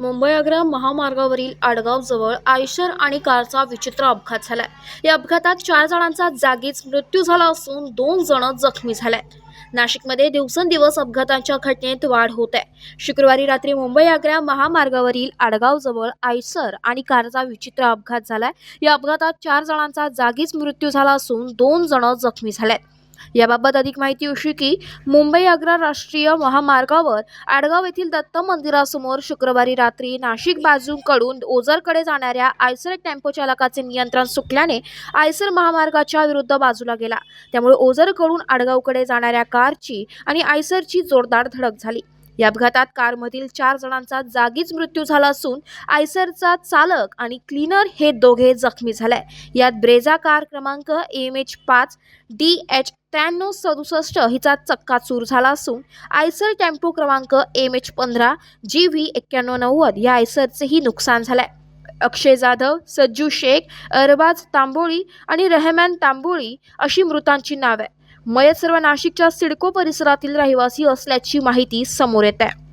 मुंबई आग्रा महामार्गावरील आडगाव जवळ आयशर आणि कारचा विचित्र अपघात झालाय. या अपघातात चार जणांचा जागीच मृत्यू झाला असून दोन जण जखमी झालेत. नाशिकमध्ये दिवसेंदिवस अपघातांच्या घटनेत वाढ होत आहे. शुक्रवारी रात्री मुंबई आग्रा महामार्गावरील आडगाव जवळ आयसर आणि कारचा विचित्र अपघात झालाय. या अपघातात चार जणांचा जागीच मृत्यू झाला असून दोन जण जखमी झाल्यात याबाबत अधिक माहिती अशी की मुंबई आग्रा राष्ट्रीय महामार्गावर आडगाव येथील दत्त मंदिरासमोर शुक्रवारी रात्री नाशिक बाजूकडून ओझरकडे जाणाऱ्या आयसर टेम्पो चालकाचे नियंत्रण सुटल्याने आयसर महामार्गाच्या विरुद्ध बाजूला गेला. त्यामुळे ओझरकडून आडगावकडे जाणाऱ्या कारची आणि आयसरची जोरदार धडक झाली. या अपघातात कारमधील चार जणांचा जागीच मृत्यू झाला असून आयसरचा चालक आणि क्लीनर हे दोघे जखमी झाले. यात ब्रेझा कार क्रमांक एम एच पाच डी एच त्र्याण्णव सदुसष्ट हिचा चक्काचूर झाला असून आयसर टेम्पो क्रमांक एम एच पंधरा जी व्ही एक्क्याण्णव नव्वद या आयसरचेही नुकसान झालंय अक्षय जाधव सज्जू शेख अरबाज तांबोळी आणि रहमान तांबोळी अशी मृतांची नावे. मयत सर्व नाशिकच्या सिडको परिसरातील रहिवासी असल्याची माहिती समोर येत आहे.